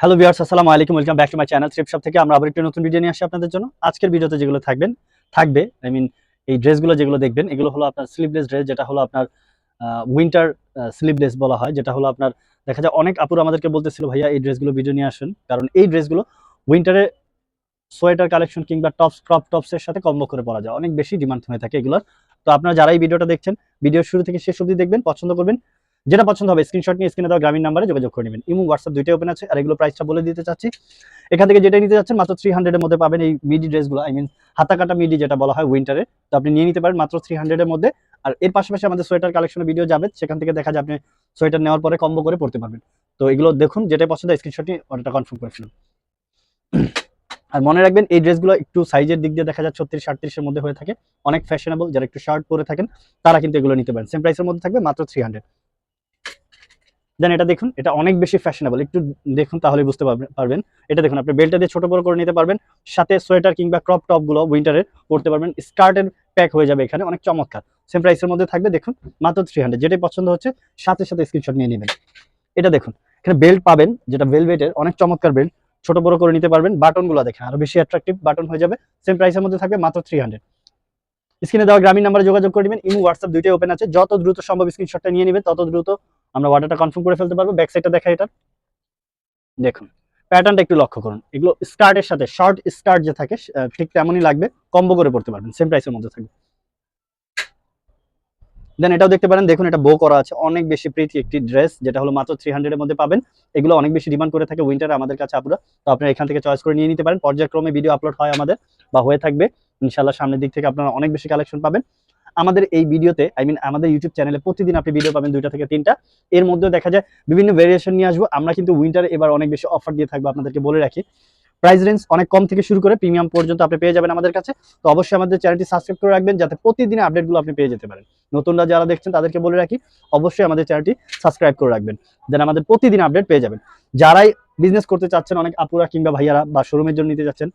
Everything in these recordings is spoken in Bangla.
হ্যালো ভিউয়ার্স আসসালামু আলাইকুম welcome back to my channel trip shop থেকে আমরা আবার একটি নতুন ভিডিও নিয়ে আসি আপনাদের জন্য। আজকের ভিডিওতে যেগুলো থাকবেন, থাকবে আই মিন এই ড্রেসগুলো যেগুলো দেখবেন, এগুলো হলো আপনার স্লিভলেস ড্রেস যেটা হলো আপনার উইন্টার স্লিভলেস বলা হয়, যেটা হলো আপনার, দেখা যায় অনেক আপুর আমাদেরকে বলতেছিল, ভাইয়া, এই ড্রেসগুলো ভিডিও নিয়ে আসুন। কারণ এই ড্রেসগুলো উইন্টারে সোয়েটার কালেকশন কিংবা টপস ক্রপ টপসের সাথে কম্বো করে পরা যায়। অনেক বেশি ডিমান্ড হয়ে থাকে এগুলোর। তো আপনারা যারা এই ভিডিওটা দেখছেন ভিডিওর শুরু থেকে শেষ অবধি দেখবেন, পছন্দ করবেন। যেটা পছন্দ হবে স্ক্রিনশট নিয়ে স্ক্রিনে দেওয়া গ্রামীণ নাম্বারে যোগাযোগ করে নেবেন। ইমো হোয়াটসঅ্যাপ দুইটাই ওপেন আছে, আর এগুলো প্রাইসটা বলে দিতে চাচ্ছি। এখান থেকে যেটা নিতে যাচ্ছেন, মাত্র থ্রি হান্ড্রেডের মধ্যে পাবেন এই মিডি ড্রেসগুলো আই মিন হাতা কাটা মিডি যেটা বলা হয় উইন্টারে তো আপনি নিয়ে নিতে পারেন মাত্র থ্রি হান্ড্রেডের মধ্যে। আর এর পাশাপাশি আমাদের সোয়েটার কালেকশনের ভিডিও যাবে, সেখান থেকে দেখা যায় আপনি সোয়েটার নেওয়ার পরে কম্বো করে পড়তে পারবেন। তো এগুলো দেখুন যেটা পছন্দ স্ক্রিনশট নিয়ে অর্ডারটা কনফার্ম করে ফেলুন। আর মনে রাখবেন, এই ড্রেসগুলো একটু সাইজের দিক দিয়ে দেখা যায় ছত্রিশ আটত্রিশের মধ্যে হয়ে থাকে। অনেক ফ্যাশনেবল যারা একটু শার্ট পরে থাকেন, তারা কিন্তু এগুলো নিতে পারেন। সেম প্রাইসের মধ্যে থাকবে মাত্র থ্রি হান্ড্রেড দেন এটা দেখুন, এটা অনেক বেশি ফ্যাশনেবল একটু দেখুন তাহলে বুঝতে পারবেন। এটা দেখুন, আপনি বেল্টটা দিয়ে ছোট বড় করে নিতে পারবেন। সাথে সোয়েটার কিংবা ক্রপ টপগুলো উইন্টারের পরতে পারবেন। স্কার্টের প্যাক হয়ে যাবে এখানে, অনেক চমৎকার। সেম প্রাইসের মধ্যে থাকবে, দেখুন, মাত্র থ্রি হান্ড্রেড যেটাই পছন্দ হচ্ছে, সাথে সাথে স্ক্রিনশট নিয়ে নেবেন। এটা দেখুন, এখানে বেল্ট পাবেন, যেটা ভেলভেটের অনেক চমৎকার বেল্ট ছোট বড় করে নিতে পারবেন। বাটনগুলো দেখেন, আরও বেশি অ্যাট্রাকটিভ বাটন হয়ে যাবে। সেম প্রাইসের মধ্যে থাকবে, মাত্র থ্রি হান্ড্রেড স্ক্রিনে দেওয়া গ্রামীণ নাম্বারে যোগাযোগ করে নেবেন। ইমো হোয়াটসঅ্যাপ দুইটাই ওপেন আছে। যত দ্রুত সম্ভব স্ক্রিনশটটা নিয়ে নেবেন, তত দ্রুত আমরা অর্ডারটা কনফার্ম করে ফেলতে পারব ব্যাক সাইডটা দেখা এটা। দেখুন প্যাটার্নটা একটু লক্ষ্য করুন। এগুলো স্কার্টের সাথে শর্ট স্কার্ট যে থাকে ঠিক তেমনই লাগবে। কম্বো করে পড়তে পারবেন সেম প্রাইসের মধ্যে থাকবে। দেন এটাও দেখতে পারেন, দেখুন এটা বো করা আছে। অনেক বেশি প্রীতি একটি ড্রেস যেটা হলো মাত্র থ্রি হান্ড্রেডের মধ্যে পাবেন। এগুলো অনেক বেশি ডিমান্ড করে থাকে উইন্টারে আমাদের কাছে আপনারা তো আপনারা এখান থেকে চয়েস করে নিয়ে নিতে পারেন। পর্যায়ক্রমে ভিডিও আপলোড হয় আমাদের বা হয়ে থাকবে। ইনশাল্লাহ সামনের দিক থেকে আপনারা অনেক বেশি কালেকশন পাবেন। আমাদের এই ভিডিওতে আই মিন আমাদের ইউটিউব চ্যানেলে প্রতিদিন আপনি ভিডিও পাবেন দুইটা থেকে তিনটা। এর মধ্যে দেখা যায় বিভিন্ন ভেরিয়েশন নিয়ে আসব। আমরা কিন্তু উইন্টারে এবার অনেক বেশি অফার দিয়ে থাকব আপনাদেরকে বলে রাখি। প্রাইস রেঞ্জ অনেক কম থেকে শুরু করে প্রিমিয়াম পর্যন্ত আপনি পেয়ে যাবেন আমাদের কাছে। তো অবশ্যই আমাদের চ্যানেলটি সাবস্ক্রাইব করে রাখবেন যাতে প্রতিদিন আপডেটগুলো আপনি পেয়ে যেতে পারেন। নতুনরা যারা দেখছেন তাদেরকে বলে রাখি, অবশ্যই আমাদের চ্যানেলটি সাবস্ক্রাইব করে রাখবেন। দেন আমাদের প্রতিদিন আপডেট পেয়ে যাবেন। যারাই বিজনেস করতে চাচ্ছেন, অনেক আপুরা কিংবা ভাইয়ারা বা শোরুমের জন্য নিতে যাচ্ছেন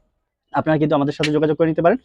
আপনারা কিন্তু আমাদের সাথে যোগাযোগ করে নিতে পারেন।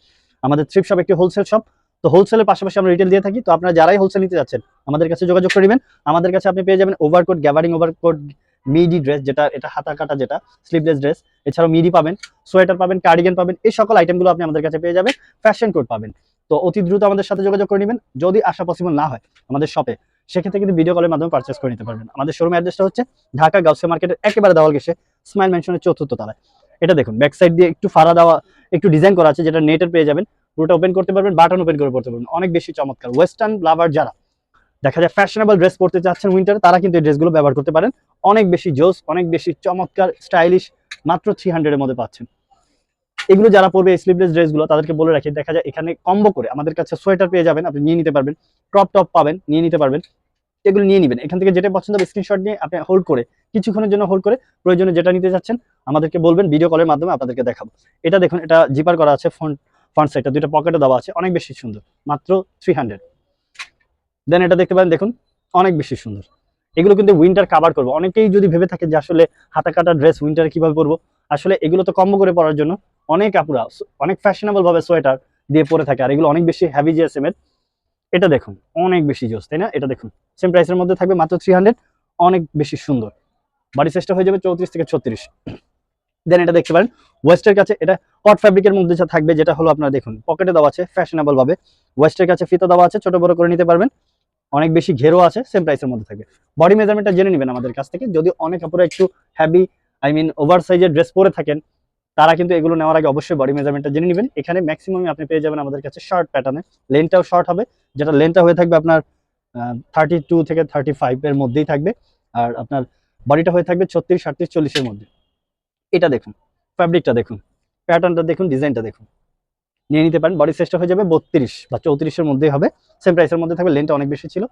আমাদের থ্রিপ শপ একটি হোলসেল শপ তো হোলসেলের পাশাপাশি আমরা রিটেল দিয়ে থাকি। তো আপনারা যারাই হোলসেল নিতে যাচ্ছেন, আমাদের কাছে যোগাযোগ করে নেবেন। আমাদের কাছে আপনি পেয়ে যাবেন ওভারকোট গ্যাবারিং ওভারকোট মিডি ড্রেস যেটা, এটা হাতা কাটা যেটা স্লিভলেস ড্রেস এছাড়াও মিডি পাবেন সোয়েটার পাবেন কার্ডিগান পাবেন, এই সকল আইটেমগুলো আপনি আমাদের কাছে পেয়ে যাবেন ফ্যাশন কোড পাবেন। তো অতি দ্রুত আমাদের সাথে যোগাযোগ করে নেবেন। যদি আসা পসিবল না হয় আমাদের শপে সেক্ষেত্রে কিন্তু ভিডিও কলের মাধ্যমে পারচেস করে নিতে পারবেন। আমাদের শোরুম অ্যাড্রেসটা হচ্ছে ঢাকা গাউসিয়া মার্কেটের একেবারে দেওয়াল গেছে স্মাইল মেনশনের চতুর্থ তলায়। এটা দেখুন ব্যাক সাইড দিয়ে একটু ফাড়া দেওয়া, একটু ডিজাইন করা আছে, যেটা নেটের পেয়ে যাবেন। পুরোটা ওপেন করতে পারবেন বাটন ওপেন করে পড়তে পারবেন। অনেক বেশি চমৎকার। ওয়েস্টার্ন লাভার যারা, দেখা যায় ফ্যাশনেবল ড্রেস পরতে চাচ্ছেন উইন্টার তারা কিন্তু এই ড্রেসগুলো ব্যবহার করতে পারেন। অনেক বেশি জোস, অনেক বেশি চমৎকার স্টাইলিশ মাত্র থ্রি হান্ড্রেডের মধ্যে পাচ্ছেন। এগুলো যারা পরবে স্লিভলেস ড্রেসগুলো তাদেরকে বলে রাখি, দেখা যায় এখানে কম্বো করে আমাদের কাছে সোয়েটার পেয়ে যাবেন, আপনি নিয়ে নিতে পারবেন। ক্রপ টপ পাবেন, নিয়ে নিতে পারবেন। এগুলো নিয়ে নেবেন। এখান থেকে যেটা পছন্দ হবে স্ক্রিনশট নিয়ে আপনি হোল্ড করে, কিছুক্ষণের জন্য হোল্ড করে প্রয়োজনে যেটা নিতে চাচ্ছেন, আমাদেরকে বলবেন ভিডিও কলের মাধ্যমে আপনাদেরকে দেখাবো। এটা দেখুন, এটা জিপার করা আছে ফ্রন্ট ফ্রন্ট সাইডটা দুইটা পকেটে দেওয়া আছে, অনেক বেশি সুন্দর, মাত্র থ্রি হান্ড্রেড দেন এটা দেখতে পারেন, দেখুন, অনেক বেশি সুন্দর। এগুলো কিন্তু উইন্টার কাভার করব। অনেকেই যদি ভেবে থাকে যে আসলে হাতা কাটা ড্রেস উইন্টারে কীভাবে পরবো, আসলে এগুলো তো কম্বো করে পরার জন্য অনেক আপুরা, অনেক ফ্যাশনেবল ভাবে সোয়েটার দিয়ে পরে থাকে, আর এগুলো অনেক বেশি হ্যাভি জিএসএম এর। এটা দেখুন, অনেক বেশি জোস, তাই না? এটা দেখুন সেম প্রাইসের মধ্যে থাকবে মাত্র থ্রি অনেক বেশি সুন্দর। বাড়ি চেষ্টা হয়ে যাবে চৌত্রিশ থেকে ছত্রিশ। দেন এটা দেখতে পারেন ওয়েস্টের কাছে এটা কট ফ্যাব্রিকের মধ্যে যা থাকবে, যেটা হলো আপনার দেখুন পকেটে দেওয়া আছে ফ্যাশনেবল ভাবে। ওয়েস্টের কাছে ফিতা দেওয়া আছে, ছোট বড় করে নিতে পারবেন। অনেক বেশি ঘেরো আছে সেম প্রাইসের মধ্যে থাকবে। বডি মেজারমেন্টটা জেনে নেবেন আমাদের কাছ থেকে। যদি অনেক কাপড়ে একটু হ্যাভি আই মিন ওভার সাইজের ড্রেস পরে থাকেন, তারা কিন্তু এগুলো নেওয়ার আগে অবশ্যই বডি মেজারমেন্টটা জেনে নেবেন। এখানে ম্যাক্সিমাম আপনি পেয়ে যাবেন আমাদের কাছে শর্ট প্যাটার্নে লেনটাও শর্ট হবে, যেটা লেনটা হয়ে থাকবে আপনার থার্টি টু থেকে থার্টি ফাইভ এর মধ্যেই থাকবে। আর আপনার বডিটা হয়ে থাকবে ছত্রিশ আটত্রিশ চল্লিশের মধ্যে। এটা দেখুন ফ্যাব্রিকটা দেখুন প্যাটার্নটা দেখুন ডিজাইনটা দেখুন। নিয়ে নিতে পারেন বডি সাইজটা হয়ে যাবে বত্রিশ বা চৌত্রিশের মধ্যেই হবে। সেম প্রাইসের মধ্যে থাকবে লেনটা অনেক বেশি ছিল।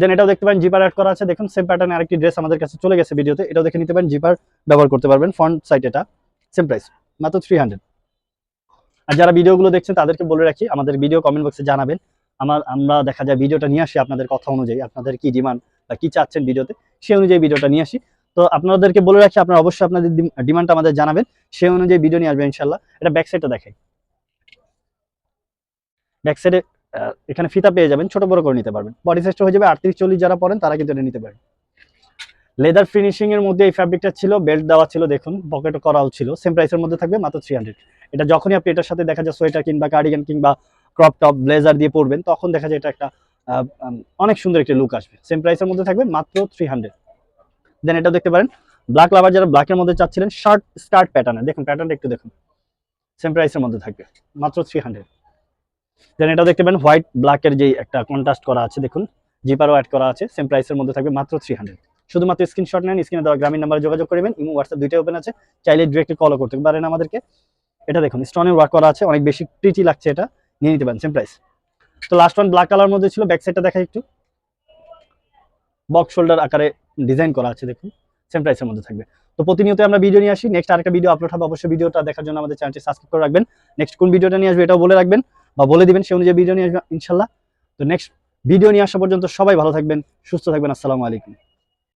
দেন এটাও দেখতে পারেন জিপার অ্যাড করা আছে। দেখুন সেম প্যাটার্নে আরেকটি ড্রেস আমাদের কাছে চলে গেছে ভিডিওতে। এটাও দেখে নিতে পারেন জিপার ব্যবহার করতে পারবেন ফ্রন্ট সাইড এটা সেম প্রাইস মাত্র থ্রি হান্ড্রেড আর যারা ভিডিওগুলো দেখছেন, তাদেরকে বলে রাখি, আমাদের ভিডিও কমেন্ট বক্সে জানাবেন। আমার, আমরা দেখা যায়, ভিডিওটা নিয়ে আসি আপনাদের কথা অনুযায়ী, আপনাদের কি ডিমান্ড বা কি চাচ্ছেন ভিডিওতে, সেই অনুযায়ী ভিডিওটা নিয়ে আসি। তো আপনাদেরকে বলে রাখি আপনারা অবশ্যই আপনাদের ডিমান্ডটা আমাদের জানাবেন। সেই অনুযায়ী ভিডিও নিয়ে আসবেন ইনশাল্লাহ এটা ব্যাক সাইডটা দেখাই। ব্যাক সাইডে এখানে ফিতা পেয়ে যাবেন, ছোট বড় করে নিতে পারবেন। বডি সাইজটা হয়ে যাবে আটত্রিশ, চল্লিশ যারা পড়েন তারা কিন্তু এটা নিতে পারেন। লেদার ফিনিশিং এর মধ্যে এই ফ্যাব্রিকটা ছিল বেল্ট দেওয়া ছিল, দেখুন পকেট করাও ছিল সেম প্রাইসের মধ্যে থাকবে, মাত্র থ্রি হান্ড্রেড এটা যখনই আপনি এটার সাথে দেখা যায় সোয়েটার কিংবা কার্ডিগান কিংবা ক্রপ টপ ব্লেজার দিয়ে পরবেন, তখন দেখা যায় এটা একটা অনেক সুন্দর একটা লুক আসবে। সেম প্রাইসের মধ্যে থাকবে, মাত্র থ্রি হান্ড্রেড দেন এটাও দেখতে পারেন। ব্ল্যাক লাভার যারা ব্ল্যাকের মধ্যে চাচ্ছিলেন শার্ট স্কার্ট প্যাটার্নে দেখুন প্যাটার্নটা একটু দেখুন। সেম প্রাইসের মধ্যে থাকবে, মাত্র থ্রি হান্ড্রেড দেন এটাও দেখতে পারেন হোয়াইট ব্ল্যাকের যেই একটা কন্ট্রাস্ট করা আছে, দেখুন। জিপারও অ্যাড করা আছে সেম প্রাইসের মধ্যে থাকবে, মাত্র থ্রি হান্ড্রেড শুধুমাত্র স্ক্রিনশট নেন স্ক্রিনে দেওয়া গ্রামীণ নাম্বারে যোগাযোগ করবেন ইমো হোয়াটসঅ্যাপ দুইটাই ওপেন আছে। চাইলে ডিরেক্টলি কলও করতে পারেন আমাদেরকে। এটা দেখুন স্টোনের ওয়ার্ক করা আছে, অনেক বেশি প্রিটি লাগছে এটা। নিয়ে নিতে পারেন সেম প্রাইস তো লাস্ট ওয়ান ব্ল্যাক কালার মধ্যে ছিল ব্যাক সাইডটা দেখাই একটু। বক্স শোল্ডার আকারে ডিজাইন করা আছে, দেখুন। সেম প্রাইসের মধ্যে থাকবে। তো প্রতিনিয়ত আমরা ভিডিও নিয়ে আসি। নেক্সট আরেকটা ভিডিও আপলোড হবে। অবশ্যই ভিডিওটা দেখার জন্য আমাদের চ্যানেলটি সাবস্ক্রাইব করে রাখবেন। নেক্সট কোন ভিডিওটা নিয়ে আসবে এটাও বলে রাখবেন বা বলে দিবেন, সে অনুযায়ী ভিডিও নিয়ে আসবে, ইনশাল্লাহ। তো নেক্সট ভিডিও নিয়ে আসা পর্যন্ত সবাই ভালো থাকবেন, সুস্থ থাকবেন। আসসালামু আলাইকুম।